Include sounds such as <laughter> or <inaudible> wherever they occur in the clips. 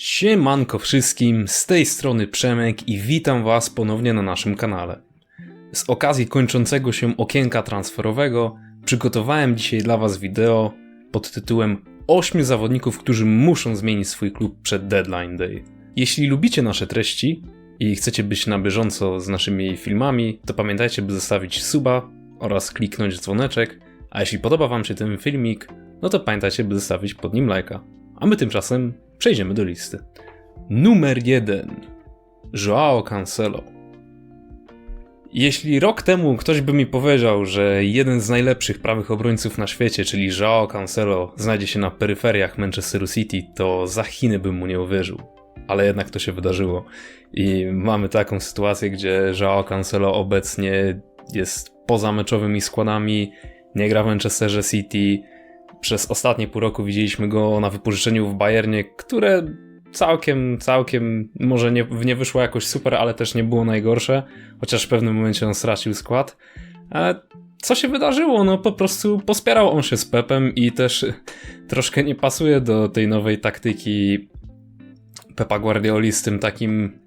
Siemanko wszystkim, z tej strony Przemek i witam Was ponownie na naszym kanale. Z okazji kończącego się okienka transferowego przygotowałem dzisiaj dla Was wideo pod tytułem 8 zawodników, którzy muszą zmienić swój klub przed deadline day. Jeśli lubicie nasze treści i chcecie być na bieżąco z naszymi filmami, to pamiętajcie by zostawić suba oraz kliknąć dzwoneczek, a jeśli podoba Wam się ten filmik, no to pamiętajcie by zostawić pod nim lajka. A my tymczasem przejdziemy do listy. Numer 1. Joao Cancelo. Jeśli rok temu ktoś by mi powiedział, że jeden z najlepszych prawych obrońców na świecie, czyli Joao Cancelo, znajdzie się na peryferiach Manchesteru City, to za Chiny bym mu nie uwierzył. Ale jednak to się wydarzyło. I mamy taką sytuację, gdzie Joao Cancelo obecnie jest poza meczowymi składami, nie gra w Manchesterze City, przez ostatnie pół roku widzieliśmy go na wypożyczeniu w Bayernie, które całkiem, całkiem, może nie, nie wyszło jakoś super, ale też nie było najgorsze, chociaż w pewnym momencie on stracił skład. Ale co się wydarzyło? No po prostu pospierał on się z Pepem i też <laughs> troszkę nie pasuje do tej nowej taktyki Pepa Guardioli z tym takim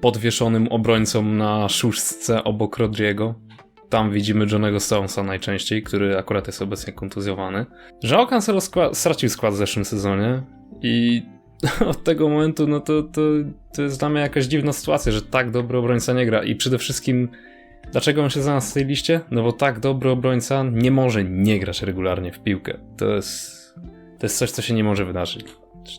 podwieszonym obrońcą na szóstce obok Rodriego. Tam widzimy Johnego Stonesa najczęściej, który akurat jest obecnie kontuzjowany. Joao Cancelo skład, stracił skład w zeszłym sezonie i <laughs> od tego momentu no to, to, to jest dla mnie jakaś dziwna sytuacja, że tak dobry obrońca nie gra i przede wszystkim dlaczego on się znalazł w tej liście? No bo tak dobry obrońca nie może nie grać regularnie w piłkę. To jest, to jest coś, co się nie może wydarzyć.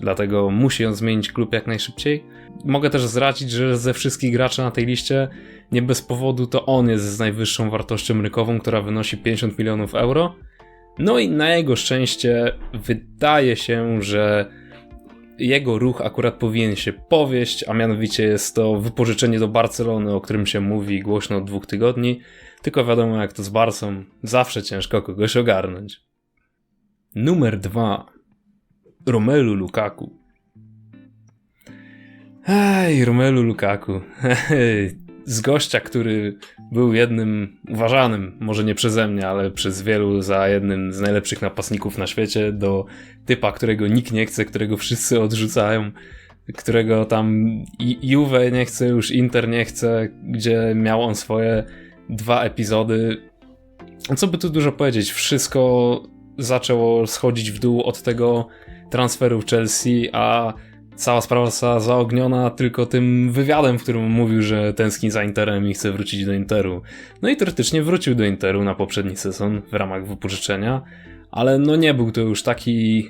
Dlatego musi on zmienić klub jak najszybciej. Mogę też zdradzić, że ze wszystkich graczy na tej liście nie bez powodu to on jest z najwyższą wartością rykową, która wynosi 50 milionów euro. No i na jego szczęście wydaje się, że jego ruch akurat powinien się powieść, a mianowicie jest to wypożyczenie do Barcelony, o którym się mówi głośno od dwóch tygodni. Tylko wiadomo, jak to z Barsą, zawsze ciężko kogoś ogarnąć. Numer dwa. Romelu Lukaku. Ej, Romelu Lukaku. Z gościa, który był jednym, uważanym, może nie przeze mnie, ale przez wielu za jednym z najlepszych napastników na świecie, do typa, którego nikt nie chce, którego wszyscy odrzucają, którego tam Juve nie chce, już Inter nie chce, gdzie miał on swoje dwa epizody. Co by tu dużo powiedzieć? Wszystko zaczęło schodzić w dół od tego transferu w Chelsea, a cała sprawa została zaogniona tylko tym wywiadem, w którym mówił, że tęskni za Interem i chce wrócić do Interu. No i teoretycznie wrócił do Interu na poprzedni sezon w ramach wypożyczenia, ale no nie był to już taki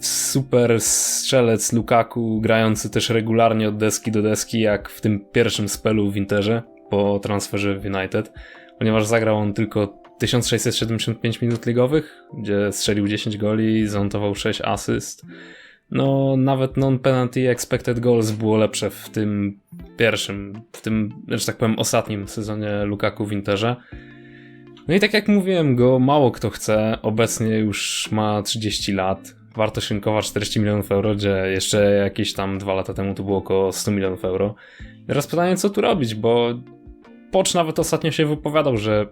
super strzelec Lukaku, grający też regularnie od deski do deski, jak w tym pierwszym spelu w Interze po transferze w United, ponieważ zagrał on tylko 1675 minut ligowych, gdzie strzelił 10 goli, zantował 6 asyst. No, nawet non-penalty expected goals było lepsze w tym pierwszym, w tym, że tak powiem, ostatnim sezonie Lukaku w Interze. No i tak jak mówiłem, go mało kto chce. Obecnie już ma 30 lat. Wartość rynkowa 40 milionów euro, gdzie jeszcze jakieś tam dwa lata temu to było około 100 milionów euro. Teraz pytanie, co tu robić, bo Pocz nawet ostatnio się wypowiadał, że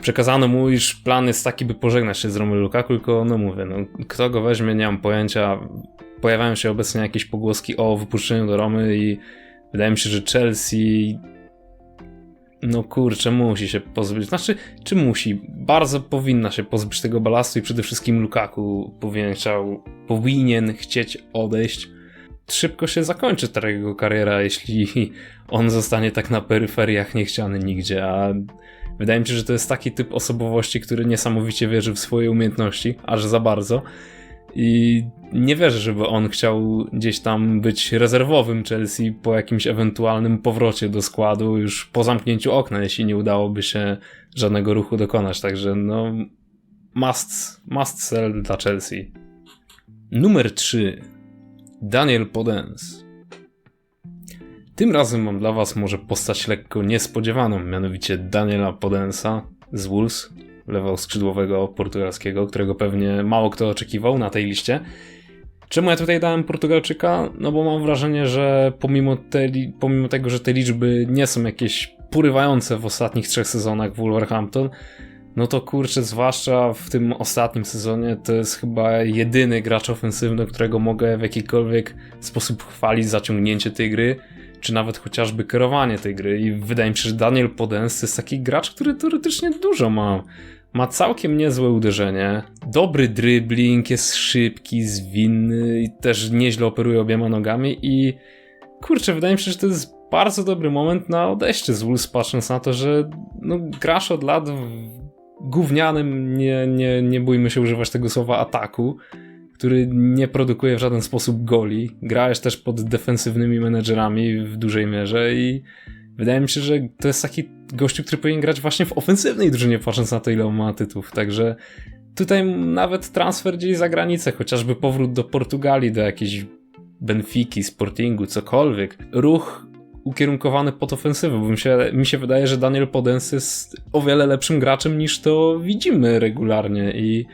przekazano mu, iż plan jest taki, by pożegnać się z Romelu Lukaku, tylko no mówię, no, kto go weźmie, nie mam pojęcia. Pojawiają się obecnie jakieś pogłoski o wypuszczeniu do Romy i wydaje mi się, że Chelsea no kurczę, musi się pozbyć. Znaczy, czy musi? Bardzo powinna się pozbyć tego balastu i przede wszystkim Lukaku powinien, chciał, powinien chcieć odejść. Szybko się zakończy ta jego kariera, jeśli <laughs> on zostanie tak na peryferiach niechciany nigdzie, a Wydaje mi się, że to jest taki typ osobowości, który niesamowicie wierzy w swoje umiejętności, aż za bardzo. I nie wierzę, żeby on chciał gdzieś tam być rezerwowym Chelsea po jakimś ewentualnym powrocie do składu już po zamknięciu okna, jeśli nie udałoby się żadnego ruchu dokonać. Także no, must, must sell dla Chelsea. Numer 3. Daniel Podens. Tym razem mam dla Was może postać lekko niespodziewaną, mianowicie Daniela Podensa z Wolves, lewo skrzydłowego portugalskiego, którego pewnie mało kto oczekiwał na tej liście. Czemu ja tutaj dałem Portugalczyka? No bo mam wrażenie, że pomimo, te, pomimo tego, że te liczby nie są jakieś porywające w ostatnich trzech sezonach Wolverhampton, no to kurczę, zwłaszcza w tym ostatnim sezonie, to jest chyba jedyny gracz ofensywny, którego mogę w jakikolwiek sposób chwalić zaciągnięcie tej gry, czy nawet chociażby kierowanie tej gry. I wydaje mi się, że Daniel Podens to jest taki gracz, który teoretycznie dużo ma. Ma całkiem niezłe uderzenie, dobry dribbling, jest szybki, zwinny i też nieźle operuje obiema nogami i kurczę, wydaje mi się, że to jest bardzo dobry moment na odejście z Wolves, patrząc na to, że no, grasz od lat w gównianym, nie, nie, nie bójmy się używać tego słowa, ataku, który nie produkuje w żaden sposób goli. Grałeś też pod defensywnymi menedżerami w dużej mierze i wydaje mi się, że to jest taki gościu, który powinien grać właśnie w ofensywnej drużynie, patrząc na to, ile on ma tytułów. Także tutaj nawet transfer gdzieś za granicę, chociażby powrót do Portugalii, do jakiejś Benfiki, Sportingu, cokolwiek. Ruch ukierunkowany pod ofensywę, bo mi się, mi się wydaje, że Daniel Podens jest o wiele lepszym graczem niż to widzimy regularnie i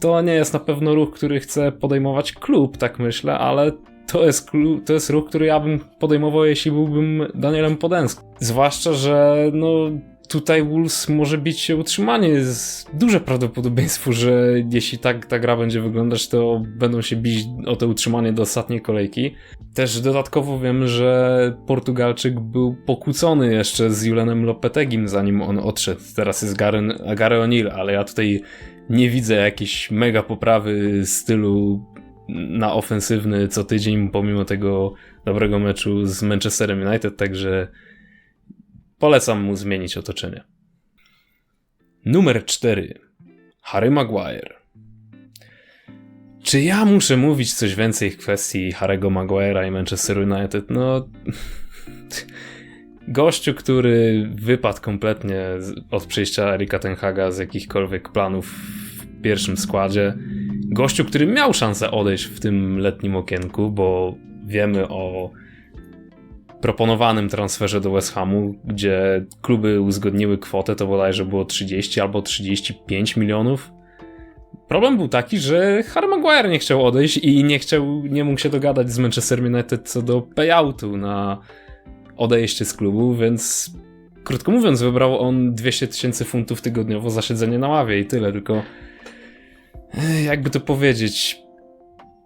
to nie jest na pewno ruch, który chce podejmować klub, tak myślę, ale to jest, klub, to jest ruch, który ja bym podejmował, jeśli byłbym Danielem Podenskim. Zwłaszcza, że no, tutaj Wolves może bić się utrzymanie. Jest duże prawdopodobieństwo, że jeśli tak ta gra będzie wyglądać, to będą się bić o to utrzymanie do ostatniej kolejki. Też dodatkowo wiem, że Portugalczyk był pokłócony jeszcze z Julenem Lopetegim, zanim on odszedł. Teraz jest Gary, Gary O'Neill, ale ja tutaj nie widzę jakiejś mega poprawy stylu na ofensywny co tydzień, pomimo tego dobrego meczu z Manchesterem United, także polecam mu zmienić otoczenie. Numer 4. Harry Maguire. Czy ja muszę mówić coś więcej w kwestii Harry'ego Maguire'a i Manchester United? No... <laughs> Gościu, który wypadł kompletnie od przyjścia Erika Tenhaga z jakichkolwiek planów w pierwszym składzie. Gościu, który miał szansę odejść w tym letnim okienku, bo wiemy o proponowanym transferze do West Hamu, gdzie kluby uzgodniły kwotę, to bodajże było 30 albo 35 milionów. Problem był taki, że Harry Maguire nie chciał odejść i nie chciał, nie mógł się dogadać z Manchester United co do payoutu na odejście z klubu, więc krótko mówiąc wybrał on 200 tysięcy funtów tygodniowo za siedzenie na ławie i tyle, tylko jakby to powiedzieć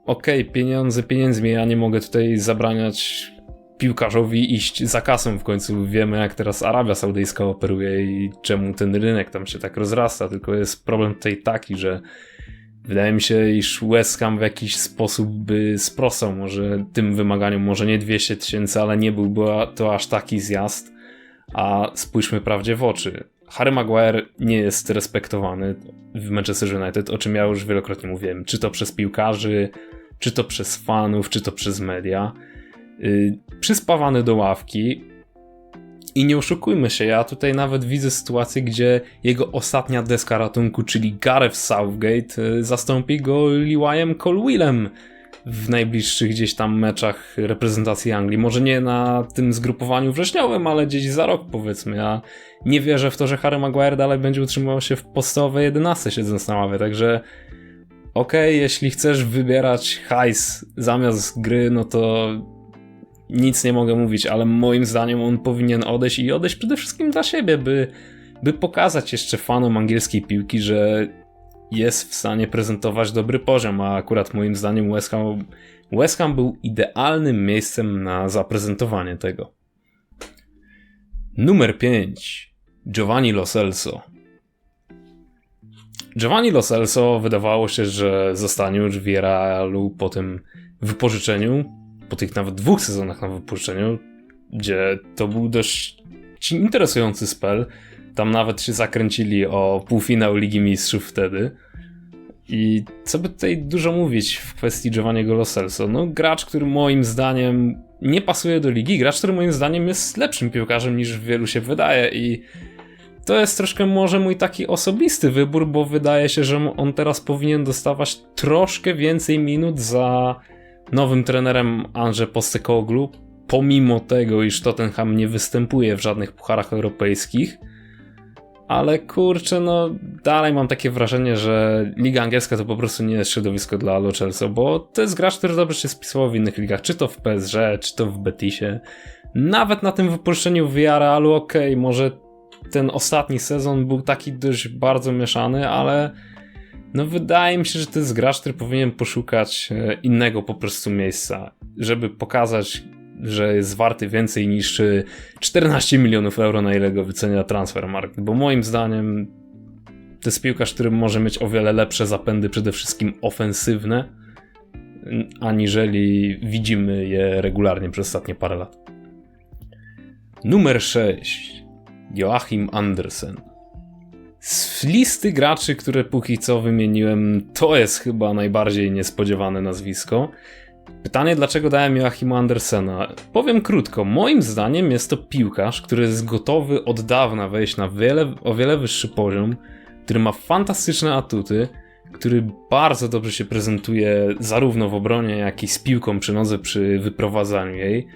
okej, okay, pieniądze pieniędzmi, ja nie mogę tutaj zabraniać piłkarzowi iść za kasą w końcu. Wiemy, jak teraz Arabia Saudyjska operuje i czemu ten rynek tam się tak rozrasta. Tylko jest problem tutaj taki, że wydaje mi się, iż West Ham w jakiś sposób by sprostał może tym wymaganiom, może nie 200 tysięcy, ale nie byłby to aż taki zjazd. A spójrzmy prawdzie w oczy. Harry Maguire nie jest respektowany w Manchester United, o czym ja już wielokrotnie mówiłem. Czy to przez piłkarzy, czy to przez fanów, czy to przez media. Przyspawany do ławki. I nie oszukujmy się, ja tutaj nawet widzę sytuację, gdzie jego ostatnia deska ratunku, czyli Gareth Southgate, yy, zastąpi go Liwajem Colwillem w najbliższych gdzieś tam meczach reprezentacji Anglii. Może nie na tym zgrupowaniu wrześniowym, ale gdzieś za rok powiedzmy. Ja nie wierzę w to, że Harry Maguire dalej będzie utrzymywał się w podstawowej 11 siedząc na ławie, także okej, okay, jeśli chcesz wybierać hajs zamiast gry, no to nic nie mogę mówić, ale moim zdaniem on powinien odejść i odejść przede wszystkim dla siebie, by, by pokazać jeszcze fanom angielskiej piłki, że jest w stanie prezentować dobry poziom, a akurat moim zdaniem West Ham, West Ham był idealnym miejscem na zaprezentowanie tego. Numer 5. Giovanni Lo Celso. Giovanni Lo Celso wydawało się, że zostanie już w Realu po tym wypożyczeniu, po tych nawet dwóch sezonach na wypuszczeniu, gdzie to był dość interesujący spell. Tam nawet się zakręcili o półfinał Ligi Mistrzów wtedy. I co by tutaj dużo mówić w kwestii Giovanniego Lo Celso? No gracz, który moim zdaniem nie pasuje do ligi, gracz, który moim zdaniem jest lepszym piłkarzem niż wielu się wydaje i to jest troszkę może mój taki osobisty wybór, bo wydaje się, że on teraz powinien dostawać troszkę więcej minut za nowym trenerem Andrze Postecoğlu, pomimo tego, iż Tottenham nie występuje w żadnych pucharach europejskich. Ale kurczę, no dalej mam takie wrażenie, że Liga Angielska to po prostu nie jest środowisko dla Lo bo to jest gracz, który dobrze się spisywał w innych ligach, czy to w PSG, czy to w Betisie. Nawet na tym wypuszczeniu w Villarrealu, okej, okay, może ten ostatni sezon był taki dość bardzo mieszany, ale no wydaje mi się, że to jest gracz, który powinien poszukać e, innego po prostu miejsca, żeby pokazać, że jest warty więcej niż 14 milionów euro, na ile go wycenia Transfermarkt, bo moim zdaniem to jest piłkarz, który może mieć o wiele lepsze zapędy, przede wszystkim ofensywne, aniżeli widzimy je regularnie przez ostatnie parę lat. Numer 6. Joachim Andersen. Z listy graczy, które póki co wymieniłem, to jest chyba najbardziej niespodziewane nazwisko. Pytanie, dlaczego dałem Joachima Andersena? Powiem krótko. Moim zdaniem jest to piłkarz, który jest gotowy od dawna wejść na wiele, o wiele wyższy poziom, który ma fantastyczne atuty, który bardzo dobrze się prezentuje zarówno w obronie, jak i z piłką przy nodze przy wyprowadzaniu jej.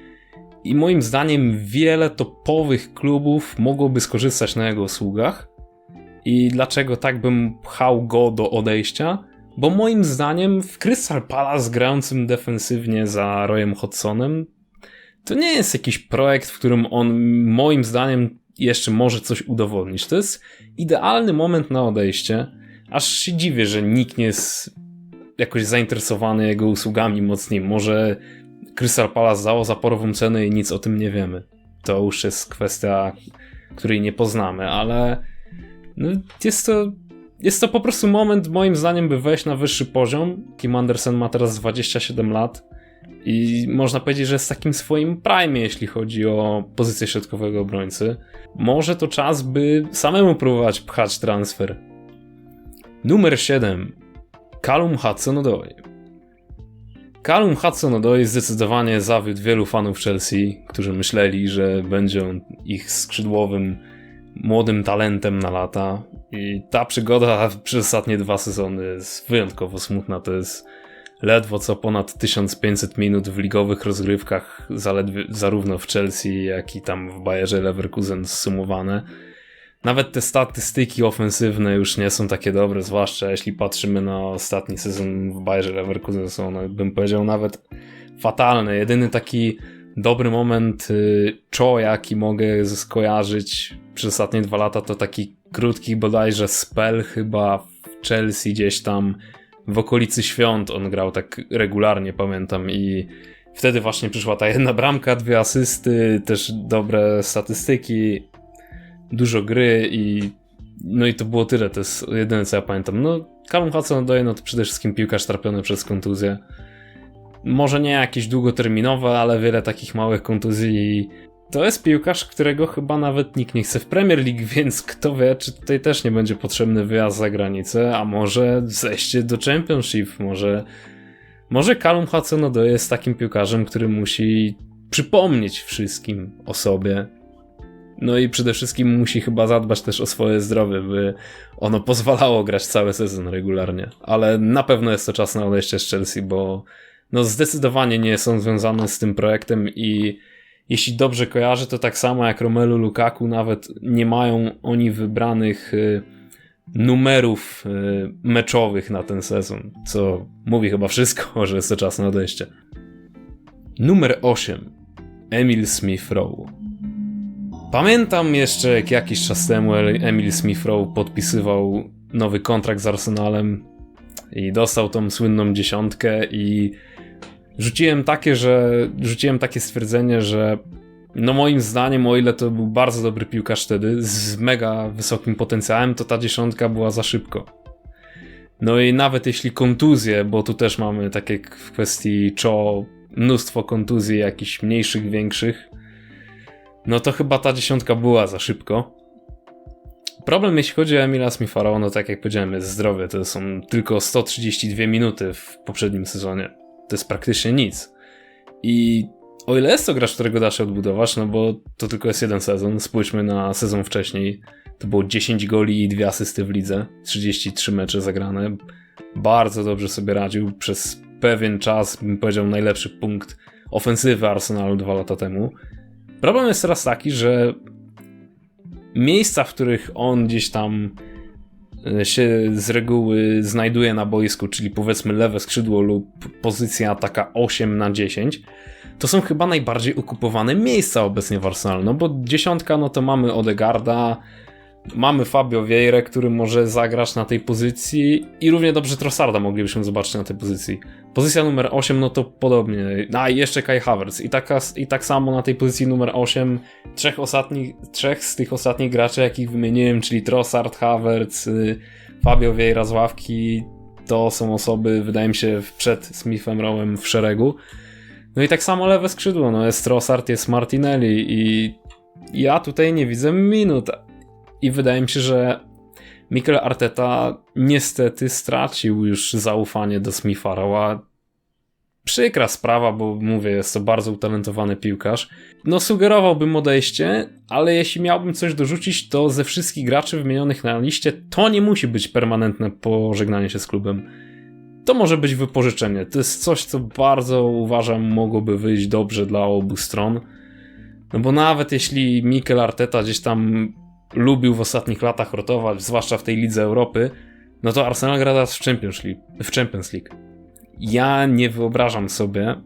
I moim zdaniem wiele topowych klubów mogłoby skorzystać na jego usługach. I dlaczego tak bym pchał go do odejścia? Bo moim zdaniem w Crystal Palace grającym defensywnie za Royem Hodgsonem to nie jest jakiś projekt, w którym on moim zdaniem jeszcze może coś udowodnić. To jest idealny moment na odejście. Aż się dziwię, że nikt nie jest jakoś zainteresowany jego usługami mocniej. Może Crystal Palace dało zaporową cenę i nic o tym nie wiemy. To już jest kwestia, której nie poznamy, ale no, jest to jest to po prostu moment, moim zdaniem, by wejść na wyższy poziom. Kim Andersen ma teraz 27 lat i można powiedzieć, że jest takim swoim prime, jeśli chodzi o pozycję środkowego obrońcy. Może to czas, by samemu próbować pchać transfer. Numer 7. Callum Hudson-Odoi. Callum Hudson-Odoi zdecydowanie zawiódł wielu fanów Chelsea, którzy myśleli, że będzie on ich skrzydłowym młodym talentem na lata. I ta przygoda <laughs> przez ostatnie dwa sezony jest wyjątkowo smutna. To jest ledwo co ponad 1500 minut w ligowych rozgrywkach, zaledwie, zarówno w Chelsea, jak i tam w Bayerze Leverkusen zsumowane. Nawet te statystyki ofensywne już nie są takie dobre, zwłaszcza jeśli patrzymy na ostatni sezon w Bayerze Leverkusen, są one, bym powiedział, nawet fatalne. Jedyny taki dobry moment y, Cho, jaki mogę skojarzyć przez ostatnie dwa lata, to taki krótki bodajże spell chyba w Chelsea gdzieś tam w okolicy świąt on grał tak regularnie, pamiętam i wtedy właśnie przyszła ta jedna bramka, dwie asysty, też dobre statystyki, dużo gry i no i to było tyle, to jest jedyne co ja pamiętam. No Callum Hudson-Odoi no to przede wszystkim piłkarz trapiony przez kontuzję. Może nie jakieś długoterminowe, ale wiele takich małych kontuzji to jest piłkarz, którego chyba nawet nikt nie chce w Premier League, <laughs> więc kto wie, czy tutaj też nie będzie potrzebny wyjazd za granicę, a może zejście do Championship, może może Callum hudson jest takim piłkarzem, który musi przypomnieć wszystkim o sobie. No i przede wszystkim musi chyba zadbać też o swoje zdrowie, by ono pozwalało grać cały sezon regularnie. Ale na pewno jest to czas na odejście z Chelsea, bo no zdecydowanie nie są związane z tym projektem i jeśli dobrze kojarzę, to tak samo jak Romelu Lukaku, nawet nie mają oni wybranych y, numerów y, meczowych na ten sezon, co mówi chyba wszystko, <laughs> że jest to czas na odejście. Numer 8. Emil Smith-Rowe. Pamiętam jeszcze, jak jakiś czas temu Emil Smith-Rowe podpisywał nowy kontrakt z Arsenalem i dostał tą słynną dziesiątkę i rzuciłem takie, że rzuciłem takie stwierdzenie, że no moim zdaniem, o ile to był bardzo dobry piłkarz wtedy, z mega wysokim potencjałem, to ta dziesiątka była za szybko. No i nawet jeśli kontuzje, bo tu też mamy takie w kwestii czo mnóstwo kontuzji jakichś mniejszych, większych, no to chyba ta dziesiątka była za szybko. Problem jeśli chodzi o Emila Smitha no tak jak powiedziałem, jest zdrowie, to są tylko 132 minuty w poprzednim sezonie to jest praktycznie nic. I o ile jest to gracz, którego da się odbudować, no bo to tylko jest jeden sezon, spójrzmy na sezon wcześniej, to było 10 goli i dwie asysty w lidze, 33 mecze zagrane, bardzo dobrze sobie radził, przez pewien czas, bym powiedział, najlepszy punkt ofensywy Arsenalu dwa lata temu. Problem jest teraz taki, że miejsca, w których on gdzieś tam się z reguły znajduje na boisku, czyli powiedzmy lewe skrzydło lub pozycja taka 8 na 10, to są chyba najbardziej okupowane miejsca obecnie w Arsenalu, no bo dziesiątka, no to mamy Odegarda, mamy Fabio Vieira, który może zagrać na tej pozycji i równie dobrze Trossarda moglibyśmy zobaczyć na tej pozycji. Pozycja numer 8, no to podobnie. A i jeszcze Kai Havertz. I, taka, I tak samo na tej pozycji numer 8 trzech, ostatnich, trzech z tych ostatnich graczy, jakich wymieniłem, czyli Trossard, Havertz, y, Fabio Vieira z ławki, to są osoby, wydaje mi się, przed Smithem Rowem w szeregu. No i tak samo lewe skrzydło, no jest Trossard, jest Martinelli i ja tutaj nie widzę minut. I wydaje mi się, że Mikel Arteta niestety stracił już zaufanie do Smitha Rowa. Przykra sprawa, bo mówię, jest to bardzo utalentowany piłkarz. No sugerowałbym odejście, ale jeśli miałbym coś dorzucić, to ze wszystkich graczy wymienionych na liście to nie musi być permanentne pożegnanie się z klubem. To może być wypożyczenie. To jest coś, co bardzo uważam mogłoby wyjść dobrze dla obu stron. No bo nawet jeśli Mikel Arteta gdzieś tam lubił w ostatnich latach rotować, zwłaszcza w tej Lidze Europy, no to Arsenal gra teraz w Champions League. W Champions League. Ja nie wyobrażam sobie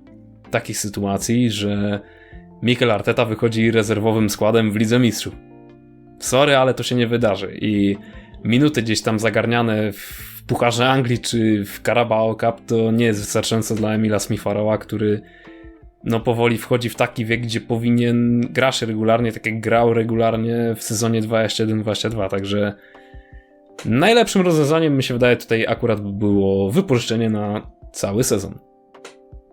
takiej sytuacji, że Mikel Arteta wychodzi rezerwowym składem w Lidze Mistrzów. Sorry, ale to się nie wydarzy i minuty gdzieś tam zagarniane w Pucharze Anglii czy w Carabao Cup to nie jest wystarczające dla Emila Smitharowa, który no powoli wchodzi w taki wiek, gdzie powinien grać regularnie, tak jak grał regularnie w sezonie 21-22, także najlepszym rozwiązaniem mi się wydaje tutaj akurat by było wypuszczenie na cały sezon.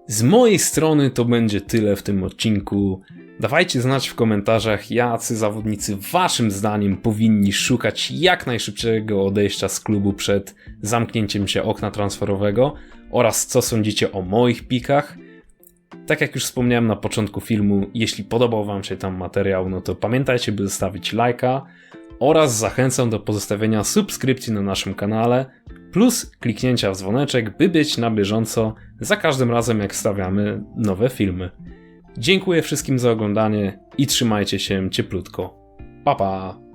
Z mojej strony to będzie tyle w tym odcinku. Dawajcie znać w komentarzach, jacy zawodnicy waszym zdaniem powinni szukać jak najszybszego odejścia z klubu przed zamknięciem się okna transferowego oraz co sądzicie o moich pikach. Tak jak już wspomniałem na początku filmu, jeśli podobał Wam się tam materiał, no to pamiętajcie, by zostawić lajka oraz zachęcam do pozostawienia subskrypcji na naszym kanale, plus kliknięcia w dzwoneczek, by być na bieżąco za każdym razem, jak stawiamy nowe filmy. Dziękuję wszystkim za oglądanie i trzymajcie się cieplutko. Pa pa!